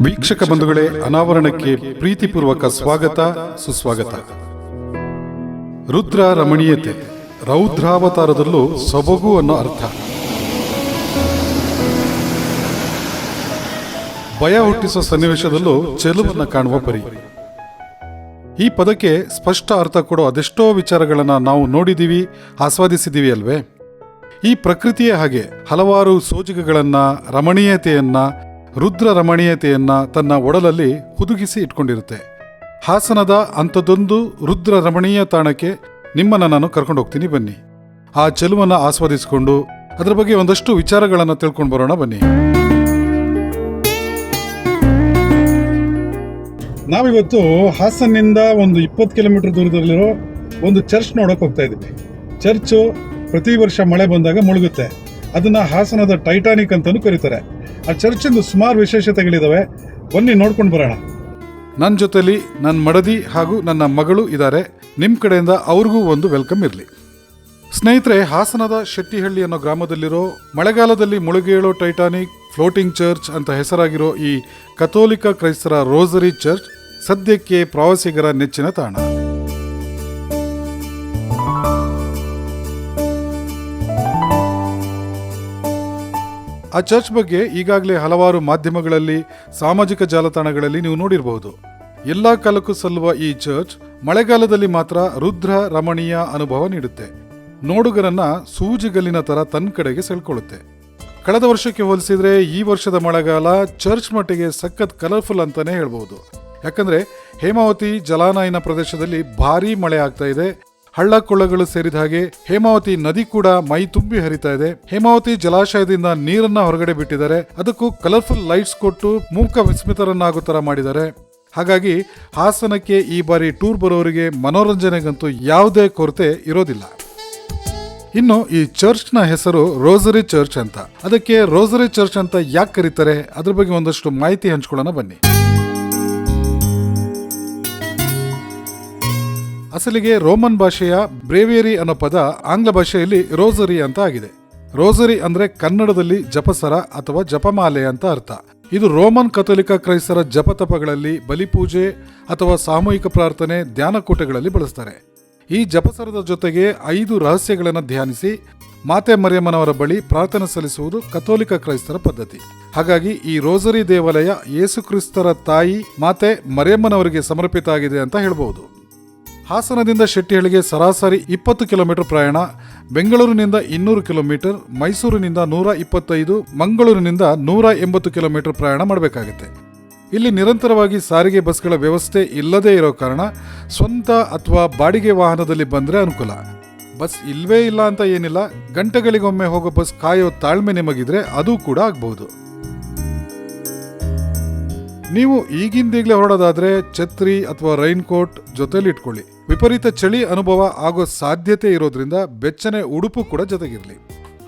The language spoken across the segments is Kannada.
ವೀಕ್ಷಕ ಬಂಧುಗಳೇ, ಅನಾವರಣಕ್ಕೆ ಪ್ರೀತಿಪೂರ್ವಕ ಸ್ವಾಗತ, ಸುಸ್ವಾಗತ. ರುದ್ರ ರಮಣೀಯತೆ, ರೌದ್ರಾವತಾರದಲ್ಲೂ ಸೊಬಗು ಅನ್ನೋ ಅರ್ಥ. ಭಯ ಹುಟ್ಟಿಸುವ ಸನ್ನಿವೇಶದಲ್ಲೂ ಚೆಲುವನ್ನ ಕಾಣುವ ಪರಿ. ಈ ಪದಕ್ಕೆ ಸ್ಪಷ್ಟ ಅರ್ಥ ಕೊಡೋ ಅದೆಷ್ಟೋ ವಿಚಾರಗಳನ್ನು ನಾವು ನೋಡಿದೀವಿ, ಆಸ್ವಾದಿಸಿದೀವಿ ಅಲ್ವೇ? ಈ ಪ್ರಕೃತಿಯೇ ಹಾಗೆ ಹಲವಾರು ಸೋಜಿಗಗಳನ್ನ, ರಮಣೀಯತೆಯನ್ನ ರುದ್ರ ರಮಣೀಯತೆಯನ್ನ ತನ್ನ ಒಡಲಲ್ಲಿ ಹುದುಗಿಸಿ ಇಟ್ಕೊಂಡಿರುತ್ತೆ. ಹಾಸನದ ಅಂಥದ್ದೊಂದು ರುದ್ರ ರಮಣೀಯ ತಾಣಕ್ಕೆ ನಿಮ್ಮನ್ನ ನಾನು ಕರ್ಕೊಂಡು ಹೋಗ್ತೀನಿ, ಬನ್ನಿ. ಆ ಚೆಲುವನ್ನು ಆಸ್ವಾದಿಸಿಕೊಂಡು ಅದರ ಬಗ್ಗೆ ಒಂದಷ್ಟು ವಿಚಾರಗಳನ್ನು ತಿಳ್ಕೊಂಡು ಬರೋಣ, ಬನ್ನಿ. ನಾವಿವತ್ತು ಹಾಸನ್ನಿಂದ ಒಂದು ಇಪ್ಪತ್ತು ಕಿಲೋಮೀಟರ್ ದೂರದಲ್ಲಿರೋ ಒಂದು ಚರ್ಚ್ ನೋಡಕ್ ಹೋಗ್ತಾ ಇದ್ದೀವಿ. ಚರ್ಚು ಪ್ರತಿ ವರ್ಷ ಮಳೆ ಬಂದಾಗ ಮುಳುಗುತ್ತೆ. ಅದನ್ನ ಹಾಸನದ ಟೈಟಾನಿಕ್ ಅಂತಲೂ ಕರೀತಾರೆ. ಆ ಚರ್ಚಿಂದು ಸುಮಾರು ವಿಶೇಷತೆಗಳಿದಾವೆ. ಬನ್ನಿ ನೋಡ್ಕೊಂಡು ಬರೋಣ. ನನ್ನ ಜೊತೆಲಿ ನನ್ನ ಮಡದಿ ಹಾಗೂ ನನ್ನ ಮಗಳು ಇದ್ದಾರೆ ನಿಮ್ಮ ಕಡೆಯಿಂದ ಅವ್ರಿಗೂ ಒಂದು ವೆಲ್ಕಮ್ ಇರಲಿ. ಸ್ನೇಹಿತರೆ, ಹಾಸನದ ಶೆಟ್ಟಿಹಳ್ಳಿ ಅನ್ನೋ ಗ್ರಾಮದಲ್ಲಿರೋ ಮಳೆಗಾಲದಲ್ಲಿ ಮುಳುಗೇಳೋ ಟೈಟಾನಿಕ್, ಫ್ಲೋಟಿಂಗ್ ಚರ್ಚ್ ಅಂತ ಹೆಸರಾಗಿರೋ ಈ ಕಥೋಲಿಕ ಕ್ರೈಸ್ತರ ರೋಸರಿ ಚರ್ಚ್ ಸದ್ಯಕ್ಕೆ ಪ್ರವಾಸಿಗರ ನೆಚ್ಚಿನ ತಾಣ. ಆ ಚರ್ಚ್ ಬಗ್ಗೆ ಈಗಾಗಲೇ ಹಲವಾರು ಮಾಧ್ಯಮಗಳಲ್ಲಿ, ಸಾಮಾಜಿಕ ಜಾಲತಾಣಗಳಲ್ಲಿ ನೀವು ನೋಡಿರಬಹುದು. ಎಲ್ಲಾ ಕಾಲಕ್ಕೂ ಸಲ್ಲುವ ಈ ಚರ್ಚ್ ಮಳೆಗಾಲದಲ್ಲಿ ಮಾತ್ರ ರುದ್ರ ರಮಣೀಯ ಅನುಭವ ನೀಡುತ್ತೆ. ನೋಡುಗರನ್ನ ಸೂಜಿಗಲ್ಲಿನ ತರ ತನ್ನ ಕಡೆಗೆ ಸೆಳ್ಕೊಳ್ಳುತ್ತೆ. ಕಳೆದ ವರ್ಷಕ್ಕೆ ಹೋಲಿಸಿದ್ರೆ ಈ ವರ್ಷದ ಮಳೆಗಾಲ ಚರ್ಚ್ ಮಟ್ಟಿಗೆ ಸಖತ್ ಕಲರ್ಫುಲ್ ಅಂತಾನೆ ಹೇಳ್ಬಹುದು. ಯಾಕಂದ್ರೆ ಹೇಮಾವತಿ, ಜಲಾನಯನ ಪ್ರದೇಶದಲ್ಲಿ ಭಾರೀ ಮಳೆ ಆಗ್ತಾ ಇದೆ. ಹಳ್ಳ ಕೊಳ್ಳಗಳು ಸೇರಿದ ಹಾಗೆ ಹೇಮಾವತಿ ನದಿ ಕೂಡ ಮೈ ತುಂಬಿ ಹರಿತಾ ಇದೆ. ಹೇಮಾವತಿ ಜಲಾಶಯದಿಂದ ನೀರನ್ನ ಹೊರಗಡೆ ಬಿಟ್ಟಿದ್ದಾರೆ. ಅದಕ್ಕೂ ಕಲರ್ಫುಲ್ ಲೈಟ್ಸ್ ಕೊಟ್ಟು ಮೂಕ ವಿಸ್ಮಿತರನ್ನಾಗೋ ತರ ಮಾಡಿದ್ದಾರೆ. ಹಾಗಾಗಿ ಹಾಸನಕ್ಕೆ ಈ ಬಾರಿ ಟೂರ್ ಬರೋರಿಗೆ ಮನೋರಂಜನೆಗಂತೂ ಯಾವುದೇ ಕೊರತೆ ಇರೋದಿಲ್ಲ. ಇನ್ನು ಈ ಚರ್ಚ್ನ ಹೆಸರು ರೋಸರಿ ಚರ್ಚ್ ಅಂತ. ಅದಕ್ಕೆ ರೋಸರಿ ಚರ್ಚ್ ಅಂತ ಯಾಕೆ ಕರೀತಾರೆ? ಅದ್ರ ಬಗ್ಗೆ ಒಂದಷ್ಟು ಮಾಹಿತಿ ಹಂಚ್ಕೊಳ್ಳೋಣ ಬನ್ನಿ. ಅಸಲಿಗೆ ರೋಮನ್ ಭಾಷೆಯ ಬ್ರೇವಿಯರಿ ಅನ್ನೋ ಪದ ಆಂಗ್ಲ ಭಾಷೆಯಲ್ಲಿ ರೋಸರಿ ಅಂತ ಆಗಿದೆ. ರೋಸರಿ ಅಂದ್ರೆ ಕನ್ನಡದಲ್ಲಿ ಜಪಸರ ಅಥವಾ ಜಪಮಾಲೆ ಅಂತ ಅರ್ಥ. ಇದು ರೋಮನ್ ಕಥೋಲಿಕ ಕ್ರೈಸ್ತರ ಜಪತಪಗಳಲ್ಲಿ ಬಲಿಪೂಜೆ ಅಥವಾ ಸಾಮೂಹಿಕ ಪ್ರಾರ್ಥನೆ ಧ್ಯಾನಕೂಟಗಳಲ್ಲಿ ಬಳಸ್ತಾರೆ. ಈ ಜಪಸರದ ಜೊತೆಗೆ ಐದು ರಹಸ್ಯಗಳನ್ನು ಧ್ಯಾನಿಸಿ ಮಾತೆ ಮರಿಯಮ್ಮನವರ ಬಳಿ ಪ್ರಾರ್ಥನೆ ಸಲ್ಲಿಸುವುದು ಕಥೋಲಿಕ ಕ್ರೈಸ್ತರ ಪದ್ಧತಿ. ಹಾಗಾಗಿ ಈ ರೋಸರಿ ದೇವಾಲಯ ಯೇಸುಕ್ರಿಸ್ತರ ತಾಯಿ ಮಾತೆ ಮರಿಯಮ್ಮನವರಿಗೆ ಸಮರ್ಪಿತ ಆಗಿದೆ ಅಂತ ಹೇಳ್ಬಹುದು. ಹಾಸನದಿಂದ ಶೆಟ್ಟಿಹಳ್ಳಿಗೆ ಸರಾಸರಿ ಇಪ್ಪತ್ತು ಕಿಲೋಮೀಟರ್ ಪ್ರಯಾಣ, ಬೆಂಗಳೂರಿನಿಂದ ಇನ್ನೂರು ಕಿಲೋಮೀಟರ್, ಮೈಸೂರಿನಿಂದ ನೂರ ಇಪ್ಪತ್ತೈದು, ಮಂಗಳೂರಿನಿಂದ ನೂರ ಎಂಬತ್ತು ಕಿಲೋಮೀಟರ್ ಪ್ರಯಾಣ ಮಾಡಬೇಕಾಗುತ್ತೆ. ಇಲ್ಲಿ ನಿರಂತರವಾಗಿ ಸಾರಿಗೆ ಬಸ್ಗಳ ವ್ಯವಸ್ಥೆ ಇಲ್ಲದೇ ಇರೋ ಕಾರಣ ಸ್ವಂತ ಅಥವಾ ಬಾಡಿಗೆ ವಾಹನದಲ್ಲಿ ಬಂದರೆ ಅನುಕೂಲ. ಬಸ್ ಇಲ್ಲವೇ ಇಲ್ಲ ಅಂತ ಏನಿಲ್ಲ, ಗಂಟೆಗಳಿಗೊಮ್ಮೆ ಹೋಗೋ ಬಸ್ ಕಾಯೋ ತಾಳ್ಮೆ ನಿಮಗಿದ್ರೆ ಅದು ಕೂಡ ಆಗ್ಬಹುದು. ನೀವು ಈಗಿಂದೀಗಲೇ ಹೊರಡೋದಾದ್ರೆ ಛತ್ರಿ ಅಥವಾ ರೈನ್ ಕೋಟ್ ಜೊತೆಲಿ ಇಟ್ಕೊಳ್ಳಿ ವಿಪರೀತ ಚಳಿ ಅನುಭವ ಆಗೋ ಸಾಧ್ಯತೆ ಇರೋದ್ರಿಂದ ಬೆಚ್ಚನೆ ಉಡುಪು ಕೂಡ ಜೊತೆಗಿರಲಿ.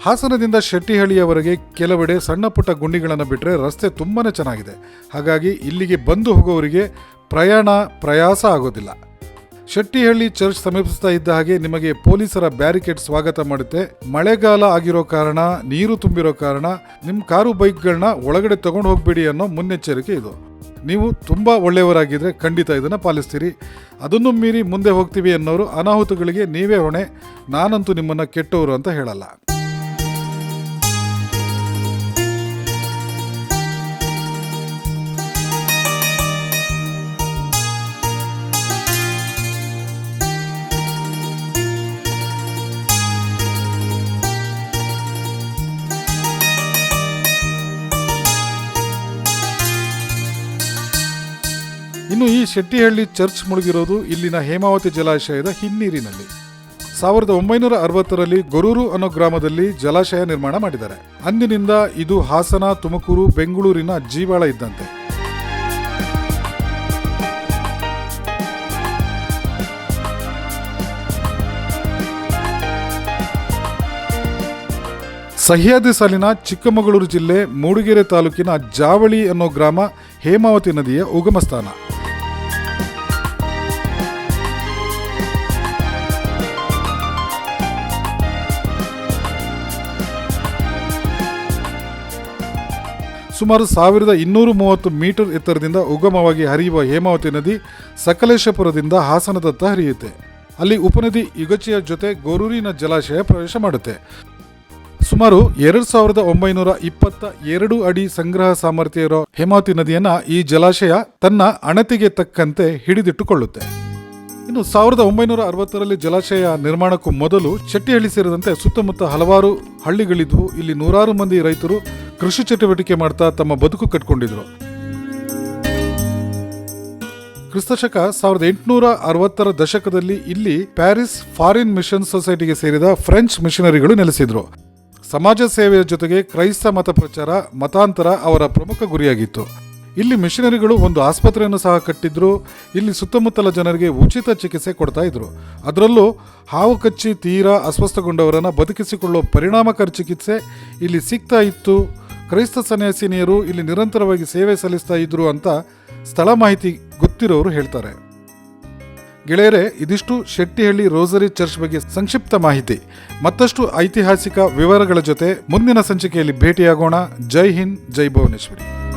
ಹಾಸನದಿಂದ ಶೆಟ್ಟಿಹಳ್ಳಿಯವರೆಗೆ ಕೆಲವೆಡೆ ಸಣ್ಣ ಪುಟ್ಟ ಗುಂಡಿಗಳನ್ನು ಬಿಟ್ಟರೆ ರಸ್ತೆ ತುಂಬಾ ಚೆನ್ನಾಗಿದೆ. ಹಾಗಾಗಿ ಇಲ್ಲಿಗೆ ಬಂದು ಹೋಗೋವರಿಗೆ ಪ್ರಯಾಣ ಪ್ರಯಾಸ ಆಗೋದಿಲ್ಲ. ಶೆಟ್ಟಿಹಳ್ಳಿ ಚರ್ಚ್ ಸಮೀಪಿಸ್ತಾ ಇದ್ದ ಹಾಗೆ ನಿಮಗೆ ಪೊಲೀಸರ ಬ್ಯಾರಿಕೇಡ್ ಸ್ವಾಗತ ಮಾಡುತ್ತೆ. ಮಳೆಗಾಲ ಆಗಿರೋ ಕಾರಣ, ನೀರು ತುಂಬಿರೋ ಕಾರಣ ನಿಮ್ಮ ಕಾರು ಬೈಕ್ಗಳನ್ನ ಒಳಗಡೆ ತಗೊಂಡು ಹೋಗ್ಬೇಡಿ ಅನ್ನೋ ಮುನ್ನೆಚ್ಚರಿಕೆ ಇದು. ನೀವು ತುಂಬ ಒಳ್ಳೆಯವರಾಗಿದ್ದರೆ ಖಂಡಿತ ಇದನ್ನು ಪಾಲಿಸ್ತೀರಿ. ಅದನ್ನು ಮೀರಿ ಮುಂದೆ ಹೋಗ್ತೀವಿ ಅನ್ನೋರು ಅನಾಹುತಗಳಿಗೆ ನೀವೇ ಹೊಣೆ. ನಾನಂತೂ ನಿಮ್ಮನ್ನು ಕೆಟ್ಟವರು ಅಂತ ಹೇಳಲ್ಲ. ಇನ್ನು ಈ ಶೆಟ್ಟಿಹಳ್ಳಿ ಚರ್ಚ್ ಮುಳುಗಿರೋದು ಇಲ್ಲಿನ ಹೇಮಾವತಿ ಜಲಾಶಯದ ಹಿನ್ನೀರಿನಲ್ಲಿ. ಸಾವಿರದ ಒಂಬೈನೂರ ಅರವತ್ತರಲ್ಲಿ ಗೊರೂರು ಅನ್ನೋ ಗ್ರಾಮದಲ್ಲಿ ಜಲಾಶಯ ನಿರ್ಮಾಣ ಮಾಡಿದ್ದಾರೆ. ಅಂದಿನಿಂದ ಇದು ಹಾಸನ, ತುಮಕೂರು, ಬೆಂಗಳೂರಿನ ಜೀವಾಳ ಇದ್ದಂತೆ. ಸಹ್ಯಾದ್ರಿ ಸಾಲಿನ ಚಿಕ್ಕಮಗಳೂರು ಜಿಲ್ಲೆ ಮೂಡಿಗೆರೆ ತಾಲೂಕಿನ ಜಾವಳಿ ಅನ್ನೋ ಗ್ರಾಮ ಹೇಮಾವತಿ ನದಿಯ ಉಗಮ ಸುಮಾರು ಸಾವಿರದ ಇನ್ನೂರು ಮೂವತ್ತು ಮೀಟರ್ ಎತ್ತರದಿಂದ ಉಗಮವಾಗಿ ಹರಿಯುವ ಹೇಮಾವತಿ ನದಿ ಸಕಲೇಶಪುರದಿಂದ ಹಾಸನದತ್ತ ಹರಿಯುತ್ತೆ. ಅಲ್ಲಿ ಉಪನದಿ ಯುಗಚಿಯ ಜೊತೆ ಗೊರೂರಿನ ಜಲಾಶಯ ಪ್ರವೇಶ ಮಾಡುತ್ತೆ. ಸುಮಾರು ಎರಡು ಸಾವಿರದ ಒಂಬೈನೂರ ಇಪ್ಪತ್ತ ಎರಡು ಅಡಿ ಸಂಗ್ರಹ ಸಾಮರ್ಥ್ಯ ಇರೋ ಹೇಮಾವತಿ ನದಿಯನ್ನ ಈ ಜಲಾಶಯ ತನ್ನ ಅಣತಿಗೆ ತಕ್ಕಂತೆ ಹಿಡಿದಿಟ್ಟುಕೊಳ್ಳುತ್ತೆ. ಇನ್ನು ಸಾವಿರದ ಒಂಬೈನೂರ ಅರವತ್ತರಲ್ಲಿ ಜಲಾಶಯ ನಿರ್ಮಾಣಕ್ಕೂ ಮೊದಲು ಚಟ್ಟಿಹಳ್ಳಿ ಸೇರಿದಂತೆ ಸುತ್ತಮುತ್ತ ಹಲವಾರು ಹಳ್ಳಿಗಳಿದ್ವು. ಇಲ್ಲಿ ನೂರಾರು ಮಂದಿ ರೈತರು ಕೃಷಿ ಚಟುವಟಿಕೆ ಮಾಡ್ತಾ ತಮ್ಮ ಬದುಕು ಕಟ್ಕೊಂಡಿದ್ರು. ಕ್ರಿಸ್ತಶಕ ಸಾವಿರದ ಎಂಟುನೂರ ಅರವತ್ತರ ದಶಕದಲ್ಲಿ ಇಲ್ಲಿ ಪ್ಯಾರಿಸ್ ಫಾರಿನ್ ಮಿಷನ್ ಸೊಸೈಟಿಗೆ ಸೇರಿದ ಫ್ರೆಂಚ್ ಮಿಷನರಿಗಳು ನೆಲೆಸಿದ್ರು. ಸಮಾಜ ಸೇವೆಯ ಜೊತೆಗೆ ಕ್ರೈಸ್ತ ಮತ ಪ್ರಚಾರ, ಮತಾಂತರ ಅವರ ಪ್ರಮುಖ ಗುರಿಯಾಗಿತ್ತು. ಇಲ್ಲಿ ಮಿಷನರಿಗಳು ಒಂದು ಆಸ್ಪತ್ರೆಯನ್ನು ಸಹ ಕಟ್ಟಿದ್ರು. ಇಲ್ಲಿ ಸುತ್ತಮುತ್ತಲ ಜನರಿಗೆ ಉಚಿತ ಚಿಕಿತ್ಸೆ ಕೊಡ್ತಾ ಇದ್ರು. ಅದರಲ್ಲೂ ಹಾವು ಕಚ್ಚಿ ತೀರಾ ಅಸ್ವಸ್ಥಗೊಂಡವರನ್ನು ಬದುಕಿಸಿಕೊಳ್ಳುವ ಪರಿಣಾಮಕಾರಿ ಚಿಕಿತ್ಸೆ ಇಲ್ಲಿ ಸಿಗ್ತಾ ಇತ್ತು. ಕ್ರೈಸ್ತ ಸನ್ಯಾಸಿನಿಯರು ಇಲ್ಲಿ ನಿರಂತರವಾಗಿ ಸೇವೆ ಸಲ್ಲಿಸ್ತಾ ಇದ್ರು ಅಂತ ಸ್ಥಳ ಮಾಹಿತಿ ಗೊತ್ತಿರೋರು ಹೇಳ್ತಾರೆ. ಗೆಳೆಯರೆ, ಇದಿಷ್ಟು ಶೆಟ್ಟಿಹಳ್ಳಿ ರೋಸರಿ ಚರ್ಚ್ ಬಗ್ಗೆ ಸಂಕ್ಷಿಪ್ತ ಮಾಹಿತಿ. ಮತ್ತಷ್ಟು ಐತಿಹಾಸಿಕ ವಿವರಗಳ ಜೊತೆ ಮುಂದಿನ ಸಂಚಿಕೆಯಲ್ಲಿ ಭೇಟಿಯಾಗೋಣ. ಜೈ ಹಿಂದ್, ಜೈ ಭುವನೇಶ್ವರಿ.